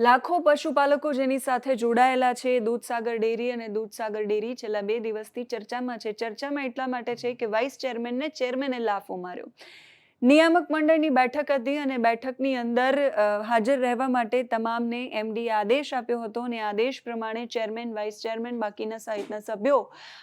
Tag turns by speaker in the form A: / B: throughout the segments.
A: લાખો પશુપાલકો જેની સાથે જોડાયેલા છે. દૂધસાગર ડેરી અને દૂધસાગર ડેરી છેલ્લા બે દિવસથી ચર્ચામાં છે. ચર્ચામાં એટલા માટે છે કે વાઇસ ચેરમેનને ચેરમેને લાફો માર્યો નિયામક મંડળની બેઠક હતી અને બેઠકની અંદર હાજર રહેવા માટે તમામને એમડી આદેશ આપ્યો હતો અને આદેશ પ્રમાણે ચેરમેન, વાઇસ ચેરમેન, બાકીના સહિતના સભ્યો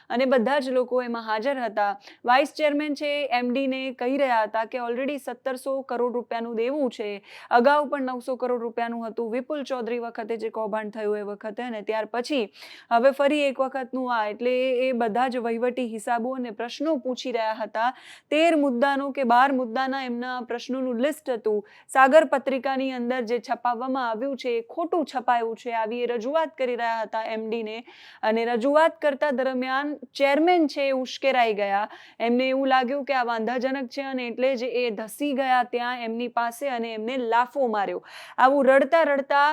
A: અને બધા જ લોકો એમાં હાજર હતા. વાઇસ ચેરમેન છે એમડીને કહી રહ્યા હતા કે ઓલરેડી સત્તરસો કરોડ રૂપિયાનું દેવું છે. અગાઉ પણ નવસો કરોડ રૂપિયાનું હતું. વિપુલ ચૌધરી વખતે જે કૌભાંડ થયું એ વખતે અને ત્યાર પછી હવે ફરી એક વખતનું આ. એટલે એ બધા જ વહીવટી હિસાબો અને પ્રશ્નો પૂછી રહ્યા હતા. તેર મુદ્દાનો કે બાર મુદ્દાના એમના પ્રશ્નોનું લિસ્ટ હતું. સાગર પત્રિકાની અંદર જે છપાવવામાં આવ્યું છે, એ ખોટું છપાયું છે. આવી એ રજૂઆત કરી રહ્યા હતા એમડીને. અને રજૂઆત કરતા દરમિયાન ચેરમેન છે એ ઉશ્કેરાઈ ગયા. એમને એવું લાગ્યું કે આ વાંધાજનક છે અને એટલે જ એ ધસી ગયા ત્યાં એમની પાસે અને એમને લાફો માર્યો. આવું રડતા રડતા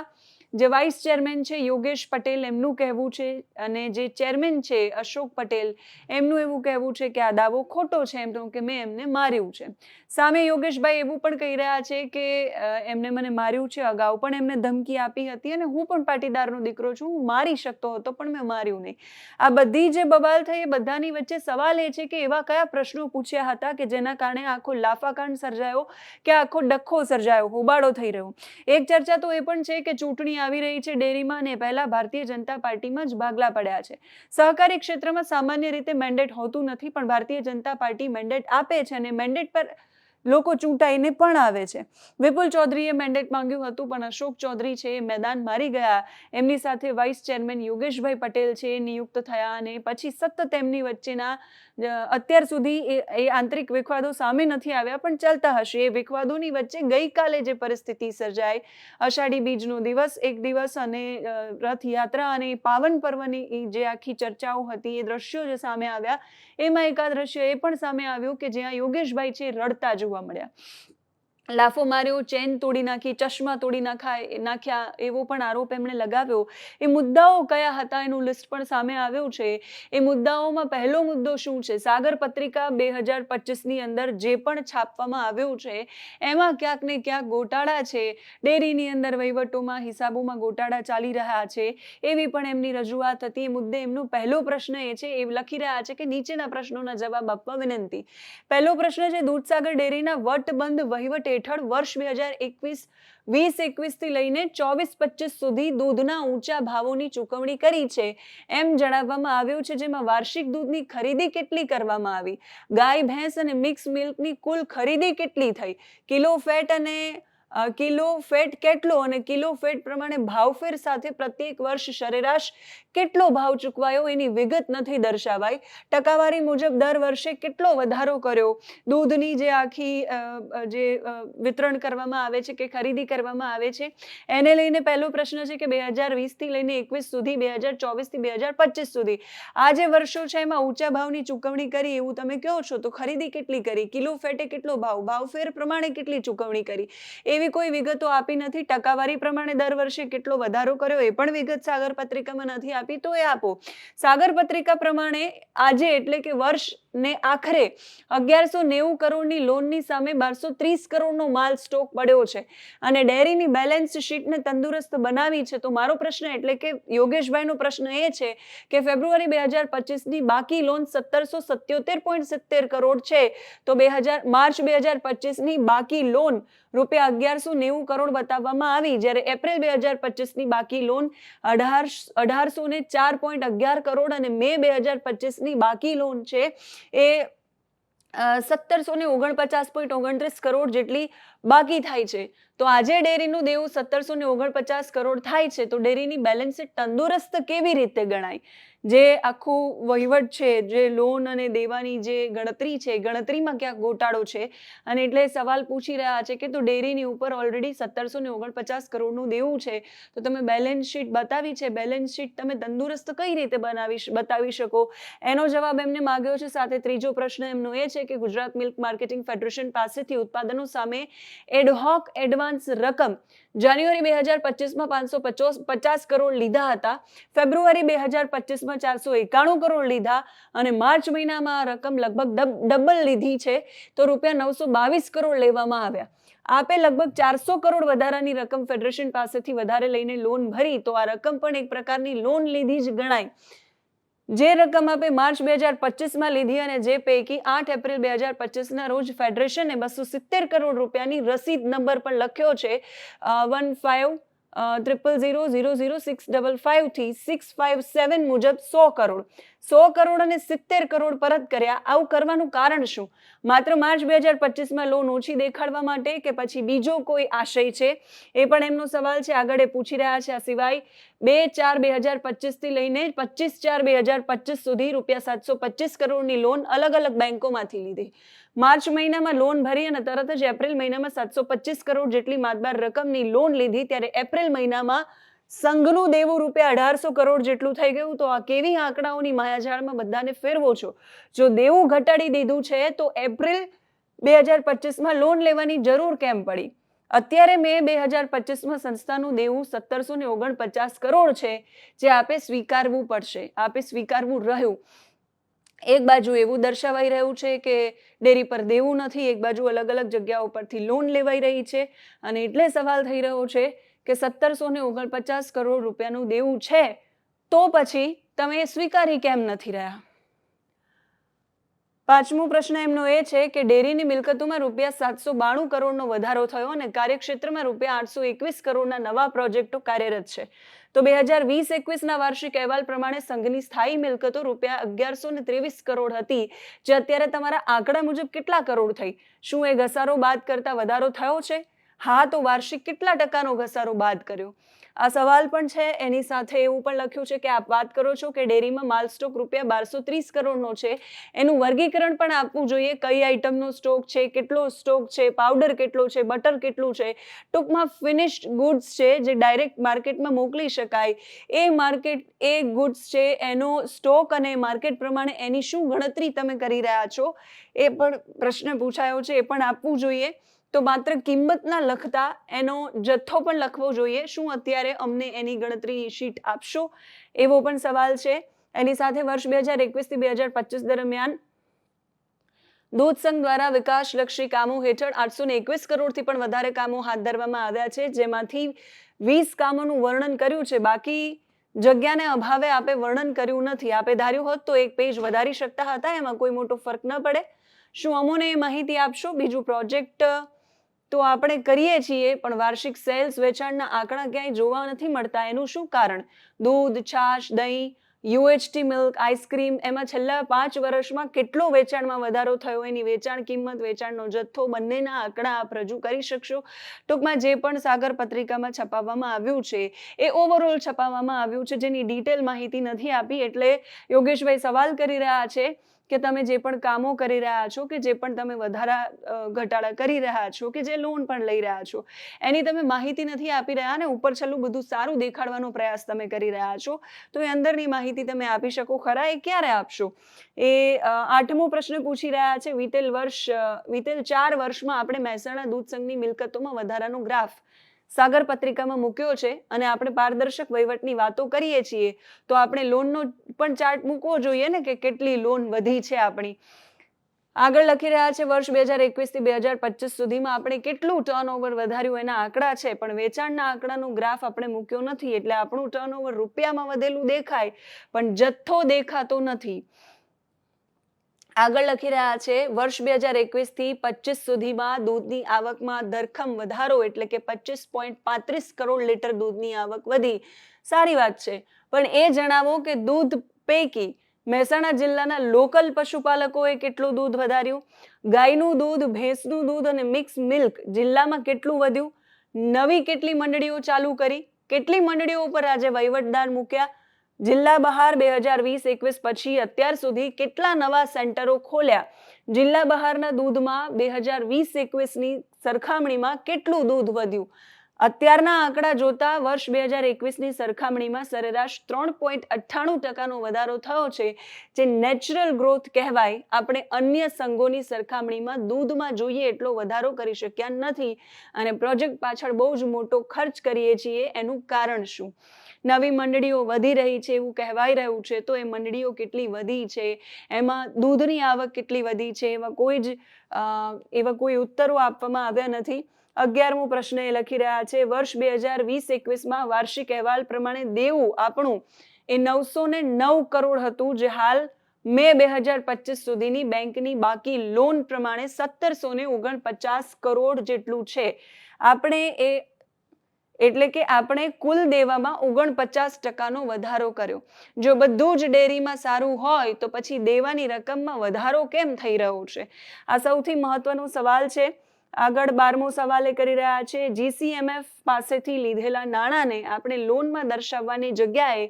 A: જે વાઇસ ચેરમેન છે, યોગેશ પટેલ એમનું કહેવું છે અને જે ચેરમેન છે, અશોક પટેલ એમનું એવું કહેવું છે કે આ દાવો ખોટો છે. એમ કે મેં એમને માર્યું છે. સામે યોગેશભાઈ એવું પણ કહી રહ્યા છે કે એમને મને માર્યું છે અગાઉ પણ એમને ધમકી આપી હતી અને હું પણ પાટીદારનો દીકરો છું. હું મારી શકતો હતો પણ મેં માર્યું નહીં. આ બધી જે બબાલ થઈ એ બધાની વચ્ચે સવાલ એ છે કે એવા કયા પ્રશ્નો પૂછ્યા હતા કે જેના કારણે આખો લાફાકાંડ સર્જાયો કે આખો ડખ્ખો સર્જાયો, હોબાળો થઈ રહ્યો? એક ચર્ચા તો એ પણ છે કે ચૂંટણી આવી રહી છે ડેરીમાં અને પહેલા ભારતીય જનતા પાર્ટીમાં જ ભાગલા પડ્યા છે. સહકારી ક્ષેત્રમાં સામાન્ય રીતે મેન્ડેટ હોતું નથી, પણ ભારતીય જનતા પાર્ટી મેન્ડેટ આપે છે અને મેન્ડેટ પર લોકો ચૂંટાઈને પણ આવે છે. વિપુલ ચૌધરીએ મેન્ડેટ માંગ્યું હતું, પણ અશોક ચૌધરી છે એ મેદાન મારી ગયા. એમની સાથે વાઇસ ચેરમેન યોગેશભાઈ પટેલ છે નિયુક્ત થયા અને પછી સતત તેમની વચ્ચેના અત્યાર સુધી એ આંતરિક વિખવાદો સામે નથી આવ્યા, પણ ચાલતા હશે. એ વિખવાદોની વચ્ચે ગઈકાલે જે પરિસ્થિતિ સર્જાઈ, અષાઢી બીજનો દિવસ, એક દિવસ અને રથયાત્રા અને પાવન પર્વની જે આખી ચર્ચાઓ હતી, એ દ્રશ્યો જે સામે આવ્યા, એમાં એકાદ દ્રશ્ય એ પણ સામે આવ્યું કે જ્યાં યોગેશભાઈ છે રડતા જોવા મળ્યા. લાફો માર્યો, ચેન તોડી નાખી, ચશ્મા તોડી નાખાય, નાખ્યા એવો પણ આરોપ એમણે લગાવ્યો. એ મુદ્દાઓ કયા હતા એનું લિસ્ટ પણ સામે આવ્યું છે. એ મુદ્દાઓમાં પહેલો મુદ્દો શું છે? સાગર પત્રિકા બે હજાર પચીસની અંદર જે પણ છાપવામાં આવ્યું છે, એમાં ક્યાંક ને ક્યાંક ગોટાળા છે. ડેરીની અંદર વહીવટોમાં, હિસાબોમાં ગોટાળા ચાલી રહ્યા છે. એવી પણ એમની રજૂઆત હતી. એ મુદ્દે એમનો પહેલો પ્રશ્ન એ છે, એ લખી રહ્યા છે કે નીચેના પ્રશ્નોના જવાબ આપવા વિનંતી. પહેલો પ્રશ્ન છે, દૂધસાગર ડેરીના વટબંધ વહીવટ હેઠળ વર્ષ બે હજાર એકવીસ, વીસ એકવીસથી લઈને ચોવીસ પચીસ સુધી દૂધના ઊંચા ભાવોની ચૂકવણી કરી છે. એમ જણાવવામાં આવ્યું છે જેમાં વાર્ષિક દૂધની ખરીદી કેટલી કરવામાં આવી? ગાય, ભેંસ અને મિક્સ મિલ્કની કુલ ખરીદી કેટલી થઈ? કિલો ફેટ અને કિલો ફેટ કેટલો અને કિલો ફેટ પ્રમાણે ભાવફેર સાથે પ્રત્યેક વર્ષ સરેરાશ કેટલો ભાવ ચૂકવાયો એની વિગત નથી દર્શાવાઈ. ટકાવારી મુજબ દર વર્ષે કેટલો વધારો કર્યો? દૂધની જે આખી જે વિતરણ કરવામાં આવે છે કે ખરીદી કરવામાં આવે છે, એને લઈને પહેલો પ્રશ્ન છે કે બે હજાર વીસથી લઈને એકવીસ સુધી, બે હજાર ચોવીસથી બે હજાર પચીસ સુધી. આ જે વર્ષો છે એમાં ઊંચા ભાવની ચૂકવણી કરી એવું તમે કહો છો તો ખરીદી કેટલી કરી? કિલો ફેટે કેટલો ભાવ? ભાવફેર પ્રમાણે કેટલી ચૂકવણી કરી? એવી કોઈ વિગતો આપી નથી. ટકાવારી પ્રમાણે દર વર્ષે કેટલો વધારો કર્યો એ પણ વિગત સાગર પત્રિકામાં નથી આપી. તો એ આપો. સાગર પત્રિકા પ્રમાણે આજે એટલે કે વર્ષને આખરે અગિયારસો નેવું કરોડની લોનની સામે બારસો ત્રીસ કરોડનો માલ સ્ટોક પડ્યો છે. અને ડેરીની બેલેન્સ શીટને તંદુરસ્ત બનાવી છે. તો મારો પ્રશ્ન એટલે કે યોગેશભાઈનો પ્રશ્ન એ છે કે ફેબ્રુઆરી બે હજાર પચીસની બાકી લોન સત્તરસો સત્યોતેર પોઈન્ટ સિત્તેર કરોડ છે. તો બે હજાર, માર્ચ બે હજાર પચીસની બાકી લોન રૂપિયા અગિયારસો નેવું કરોડ બતાવવામાં આવી. જ્યારે એપ્રિલ બે હજાર પચીસની બાકી લોન અઢાર અઢારસો ને ચાર પોઈન્ટ અગિયાર કરોડ અને મે બે હજાર પચીસની બાકી લોન છે. એ સત્તરસો ને ઓગણપચાસ પોઈન્ટ ઓગણત્રીસ કરોડ જેટલી બાકી થાય છે. તો આજે ડેરીનું દેવું સત્તરસો ને ઓગણપચાસ કરોડ થાય છે, તો ડેરીની બેલેન્સ તંદુરસ્ત કેવી રીતે ગણાય? જે આખું વહીવટ છે, જે લોન અને દેવાની જે ગણતરી છે, ગણતરીમાં ક્યાંક ગોટાળો છે અને એટલે સવાલ પૂછી રહ્યા છે કે તો ડેરીની ઉપર ઓલરેડી સત્તરસો ને ઓગણપચાસ કરોડનું દેવું છે, તો તમે બેલેન્સ શીટ બતાવી છે બેલેન્સ શીટ તમે તંદુરસ્ત કઈ રીતે બનાવી બતાવી શકો? એનો જવાબ એમને માગ્યો છે, સાથે ત્રીજો પ્રશ્ન એમનો એ છે કે ગુજરાત મિલ્ક માર્કેટિંગ ફેડરેશન પાસેથી ઉત્પાદનો સામે એડહોક એડવાન્સ રકમ જાન્યુઆરી બે હજાર પચીસમાં પાંચસો પચાસ પચાસ કરોડ લીધા હતા. ફેબ્રુઆરી બે હજાર પચીસમાં ચારસો એકાણું કરોડ લીધા અને માર્ચ મહિનામાં આ રકમ લગભગ ડબલ લીધી છે. તો રૂપિયા નવસો બાવીસ કરોડ લેવામાં આવ્યા. આપે લગભગ ચારસો કરોડ વધારાની રકમ ફેડરેશન પાસેથી વધારે લઈને લોન ભરી. તો આ રકમ પણ એક પ્રકારની લોન લીધી જ ગણાય. જે રકમ આપે માર્ચ બે હજાર પચીસમાં લીધી અને જે પૈકી આઠ એપ્રિલ બે હજાર પચીસના રોજ ફેડરેશને બસો સિત્તેર કરોડ રૂપિયાની રસીદ નંબર પણ લખ્યો છે one five triple zero zero zero six double ફાઇવથી six five seven મુજબ સો કરોડ. સો કરોડ અને સિત્તેર કરોડ પરત કર્યા. આવું કરવાનું કારણ શું? માત્ર માર્ચ બે હજાર પચીસમાં લોન ઓછી દેખાડવા માટે કે પછી બીજો કોઈ આશય છે? એ પણ એમનો સવાલ છે. આગળ એ પૂછી રહ્યા છે આ સિવાય. બે ચાર બે હજાર પચીસથી લઈને પચીસ ચાર બે હજાર પચીસ સુધી રૂપિયા સાતસો પચીસ કરોડની લોન અલગ અલગ બેંકોમાંથી લીધી. માર્ચ મહિનામાં લોન ભરી અને તરત જ એપ્રિલ મહિનામાં સાતસો પચીસ કરોડ જેટલી માતબાર રકમની લોન લીધી. ત્યારે એપ્રિલ મહિનામાં સંઘનું દેવું રૂપિયા અઢારસો કરોડ જેટલું થઈ ગયું, તો આ કેવી આંકડાઓની માયાજાળમાં બધાને ફેરવો છો? જો દેવું ઘટાડી દીધું છે, તો એપ્રિલ બે હજાર પચીસમાં લોન લેવાની જરૂર કેમ પડી? અત્યારે મે બે હજાર પચીસમાં સંસ્થાનું દેવું સત્તરસો ને ઓગણપચાસ કરોડ છે, જે આપે સ્વીકારવું પડશે, આપે સ્વીકારવું રહ્યું. એક બાજુ એવું દર્શાવાઈ રહ્યું છે કે ડેરી પર દેવું નથી, એક બાજુ અલગ અલગ જગ્યાઓ પરથી લોન લેવાઈ રહી છે, અને એટલે સવાલ થઈ રહ્યો છે કે સત્તરસો ને ઓગણપચાસ કરોડ રૂપિયાનું દેવું છે, તો પછી તમે સ્વીકારી કેમ નથી રહ્યા? પાંચમો પ્રશ્ન એમનો એ છે કે ડેરીની મિલકતોમાં રૂપિયા સાતસો બાણું કરોડનો વધારો થયો અને કાર્યક્ષેત્રમાં રૂપિયા આઠસો એકવીસ કરોડના નવા પ્રોજેક્ટો કાર્યરત છે. તો બે હજાર વીસ એકવીસના વાર્ષિક અહેવાલ પ્રમાણે સંઘની સ્થાયી મિલકતો રૂપિયા અગિયારસો ને ત્રેવીસ કરોડ હતી, જે અત્યારે તમારા આંકડા મુજબ કેટલા કરોડ થઈ? શું એ ઘસારો બાદ કરતા વધારો થયો છે? હા, તો વાર્ષિક કેટલા ટકાનો ઘસારો બાદ કર્યો? આ સવાલ પણ છે. એની સાથે એવું પણ લખ્યું છે કે આપ વાત કરો છો કે ડેરીમાં માલ સ્ટોક રૂપિયા બારસો ત્રીસ કરોડનો છે. એનું વર્ગીકરણ પણ આપવું જોઈએ. કઈ આઈટમનો સ્ટોક છે, કેટલો સ્ટોક છે, પાવડર કેટલો છે, બટર કેટલું છે? ટૂંકમાં ફિનિશ્ડ ગુડ્સ છે જે ડાયરેક્ટ માર્કેટમાં મોકલી શકાય. એ માર્કેટ, એ ગુડ્સ છે, એનો સ્ટોક અને માર્કેટ પ્રમાણે એની શું ગણતરી તમે કરી રહ્યા છો? એ પણ પ્રશ્ન પૂછાયો છે. એ પણ આપવું જોઈએ. તો માત્ર કિંમતના લખતા એનો જથ્થો પણ લખવો જોઈએ. શું અત્યારે અમને એની ગણતરી શીટ આપશો? એવો પણ સવાલ છે. એની સાથે વર્ષ બે હજાર એકવીસથી બે હજાર પચીસ દરમિયાન દૂધ સંઘ દ્વારા વિકાસલક્ષી કામો હેઠળ આઠસો ને એકવીસ કરોડથી પણ વધારે કામો હાથ ધરવામાં આવ્યા છે. જેમાંથી વીસ કામોનું વર્ણન કર્યું છે. બાકી જગ્યાને અભાવે આપે વર્ણન કર્યું નથી. આપે ધાર્યું હોત તો એક પેજ વધારી શકતા હતા. એમાં કોઈ મોટો ફરક ન પડે. શું અમોને એ માહિતી આપશો? બીજું પ્રોજેક્ટ તો આપણે કરીએ છીએ, પણ વાર્ષિક સેલ્સ વેચાણના આંકડા ક્યાંય જોવા નથી મળતા, એનું શું કારણ? દૂધ, છાશ, દહીં, યુએચટી મિલ્ક, આઈસ્ક્રીમ, એમાં છેલ્લા પાંચ વર્ષમાં કેટલો વેચાણમાં વધારો થયો? એની વેચાણ કિંમત, વેચાણનો જથ્થો બંનેના આંકડા આપ રજૂ કરી શકશો? ટૂંકમાં જે પણ સાગર પત્રિકામાં છપાવવામાં આવ્યું છે, એ ઓવરઓલ છપાવવામાં આવ્યું છે, જેની ડિટેલ માહિતી નથી આપી, એટલે યોગેશભાઈ સવાલ કરી રહ્યા છે. કે તમે જે પણ કામો કરી રહ્યા છો કે જે પણ તમે વધારા ઘટાડા કરી રહ્યા છો કે જે લોન પણ લઈ રહ્યા છો, એની તમે માહિતી નથી આપી રહ્યા ને ઉપર છેલ્લું બધું સારું દેખાડવાનો પ્રયાસ તમે કરી રહ્યા છો, તો એ અંદરની માહિતી તમે આપી શકો. ખરા એ ક્યારે આપશો? એ આઠમો પ્રશ્ન પૂછી રહ્યા છે. વિતેલ વર્ષ વિતેલ ચાર વર્ષમાં આપણે મહેસાણા દૂધ સંઘની મિલકતોમાં વધારાનો ગ્રાફ સાગર પત્રિકામાં મૂક્યો છે અને આપણે પારદર્શક વહીવટની વાતો કરીએ છીએ, તો આપણે લોનનો પણ ચાર્ટ મૂકવો જોઈએ ને કે કેટલી લોન વધી છે આપણી. આગળ લખી રહ્યા છે, વર્ષ બે હજાર એકવીસથી બે હજાર પચીસ સુધીમાં આપણે કેટલું ટર્નઓવર વધાર્યું એના આંકડા છે, પણ વેચાણના આંકડાનો ગ્રાફ આપણે મૂક્યો નથી, એટલે આપણું ટર્નઓવર રૂપિયામાં વધેલું દેખાય, પણ જથ્થો દેખાતો નથી. આગળ લખી રહ્યા છે, વર્ષ બે હજાર એકવીસથી પચીસ સુધીમાં દૂધની આવકમાં ધરખમ વધારો એટલે કે પચીસ પોઈન્ટ પાંત્રીસ કરોડ લીટર દૂધની આવક વધી. સારી વાત છે, પણ એ જણાવો કે દૂધ પૈકી મહેસાણા જિલ્લાના લોકલ પશુપાલકોએ કેટલું દૂધ વધાર્યું? ગાયનું દૂધ, ભેંસનું દૂધ અને મિક્સ મિલ્ક જિલ્લામાં કેટલું વધ્યું? નવી કેટલી મંડળીઓ ચાલુ કરી? કેટલી મંડળીઓ ઉપર આજે વહીવટદાર મૂક્યા? જિલ્લા બહાર બે હજાર વીસ એકવીસ પછી અત્યાર સુધી કેટલા નવા સેન્ટરો ખોલ્યા? જિલ્લા બહારના દૂધમાં બે હજાર વીસ એકવીસની સરખામણીમાં કેટલું દૂધ વધ્યું? અત્યારના આંકડા જોતા વર્ષ બે હજાર એકવીસની સરખામણીમાં સરેરાશ ત્રણ પોઈન્ટ અઠ્ઠાણું ટકાનો વધારો થયો છે, જે નેચરલ ગ્રોથ કહેવાય. આપણે અન્ય સંઘોની સરખામણીમાં દૂધમાં જોઈએ એટલો વધારો કરી શક્યા નથી અને પ્રોજેક્ટ પાછળ બહુ જ મોટો ખર્ચ કરીએ છીએ, એનું કારણ શું? નવી મંડળીઓ વધી રહી છે એવું કહેવાઈ રહ્યું છે, તો એ મંડળીઓ કેટલી વધી છે? એમાં દૂધની આવક કેટલી વધી છે? એમાં કોઈ જ એવા કોઈ ઉત્તરો આપવામાં આવ્યા નથી. અગિયારમો પ્રશ્ન એ લખી રહ્યા છે, વર્ષ બે હજાર વીસ એકવીસમાં વાર્ષિક અહેવાલ પ્રમાણે દેવું આપણું એ નવસો ને નવ કરોડ હતું, જે હાલ મે બે હજાર પચીસ સુધીની બેંકની બાકી લોન પ્રમાણે સત્તરસો ને ઓગણપચાસ કરોડ જેટલું છે. આપણે એ એટલે કે આપણે કુલ દેવામાં ઓગણપચાસ ટકાનો વધારો કર્યો. જો બધું જ ડેરીમાં સારું હોય, તો પછી દેવાની રકમમાં વધારો કેમ થઈ રહ્યો છે? આ સૌથી મહત્વનો સવાલ છે. આગળ બારમો સવાલ એ કરી રહ્યા છે. જીસીએમએફ પાસેથી લીધેલા નાણાંને આપણે લોનમાં દર્શાવવાની જગ્યાએ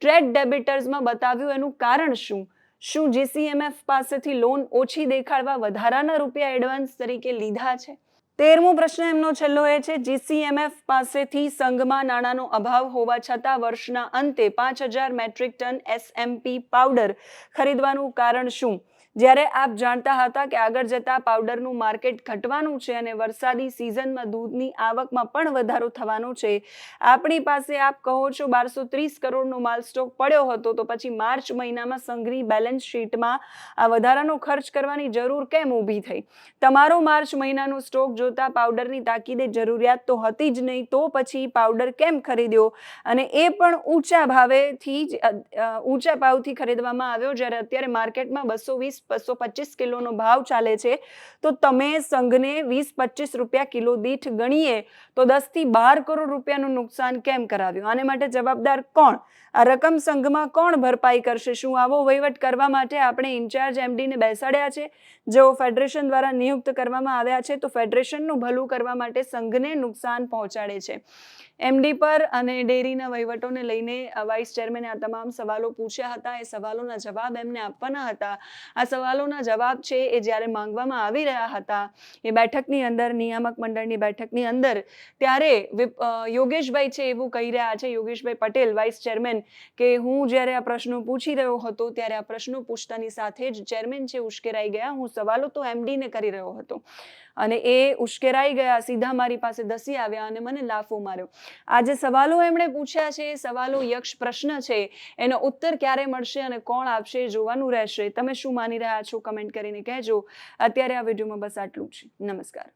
A: ટ્રેડ ડેબિટર્સમાં બતાવ્યું એનું કારણ શું? શું જીસીએમએફ પાસેથી લોન ઓછી દેખાડવા વધારાના રૂપિયા એડવાન્સ તરીકે લીધા છે? તેરમો પ્રશ્ન એમનો છેલ્લો એ છે, જીસીએમએફ પાસેથી સંઘમાં નાણાંનો અભાવ હોવા છતાં વર્ષના અંતે પાંચ હજાર મેટ્રિક ટન એસએમપી પાવડર ખરીદવાનું કારણ શું? જ્યારે આપ જાણતા હતા કે આગળ જતા પાવડરનું માર્કેટ ઘટવાનું છે અને વરસાદી સિઝનમાં દૂધની આવકમાં પણ વધારો થવાનો છે, આપણી પાસે આપ કહો છો બારસો ત્રીસ કરોડનો માલ સ્ટોક પડ્યો હતો, તો પછી માર્ચ મહિનામાં સંઘની બેલેન્સ શીટમાં આ વધારાનો ખર્ચ કરવાની જરૂર કેમ ઊભી થઈ? તમારો માર્ચ મહિનાનો સ્ટોક જોતા પાવડરની તાકીદે જરૂરિયાત તો હતી જ નહીં, તો પછી પાવડર કેમ ખરીદ્યો? અને એ પણ ઊંચા ભાવેથી જ ઊંચા ભાવથી ખરીદવામાં આવ્યો, જ્યારે અત્યારે માર્કેટમાં બસો વીસ બસો પચીસ કિલોનો ભાવ ચાલે છે, તો તમે સંઘને વીસ પચીસ રૂપિયા કિલો દીઠ ગણીએ, તો દસથી બાર કરોડ રૂપિયાનું નુકસાન કેમ કરાવ્યું? આને માટે જવાબદાર કોણ? આ રકમ સંઘમાં કોણ ભરપાઈ કરશે? શું આવો વહીવટ કરવા માટે આપણે ઇન્ચાર્જ એમડીને બેસાડ્યા છે? જેઓ ફેડરેશન દ્વારા નિયુક્ત કરવામાં આવ્યા છે, તો ફેડરેશનનું ભલું કરવા માટે સંઘને નુકસાન પહોંચાડે છે. એમડી પર અને ડેરીના વહીવટોને લઈને વાઇસ ચેરમેને આ તમામ સવાલો પૂછ્યા હતા. એ સવાલોના જવાબ એમને આપવાના હતા. આ સવાલોના જવાબ છે એ જ્યારે માંગવામાં આવી રહ્યા હતા, એ બેઠકની અંદર, નિયામક મંડળની બેઠકની અંદર, ત્યારે યોગેશભાઈ છે એવું કહી રહ્યા છે. યોગેશભાઈ પટેલ, વાઇસ ચેરમેન, કે હું જ્યારે આ પ્રશ્નો પૂછી રહ્યો હતો, ત્યારે આ પ્રશ્નો પૂછતાની સાથે જ ચેરમેન છે, ઉશ્કેરાઈ ગયા. હું સવાલો તો એમડીને કરી રહ્યો હતો. અને એ ઉશ્કેરાઈ ગયા, સીધા મારી પાસે ધસી આવ્યા અને મને લાફો માર્યો. આ જે સવાલો એમણે પૂછ્યા છે એ સવાલો યક્ષ પ્રશ્ન છે, એનો ઉત્તર ક્યારે મળશે અને કોણ આપશે એ જોવાનું રહેશે? તમે શું માની રહ્યા છો? કમેન્ટ કરીને કહેજો. અત્યારે આ વિડીયોમાં બસ આટલું જ. નમસ્કાર.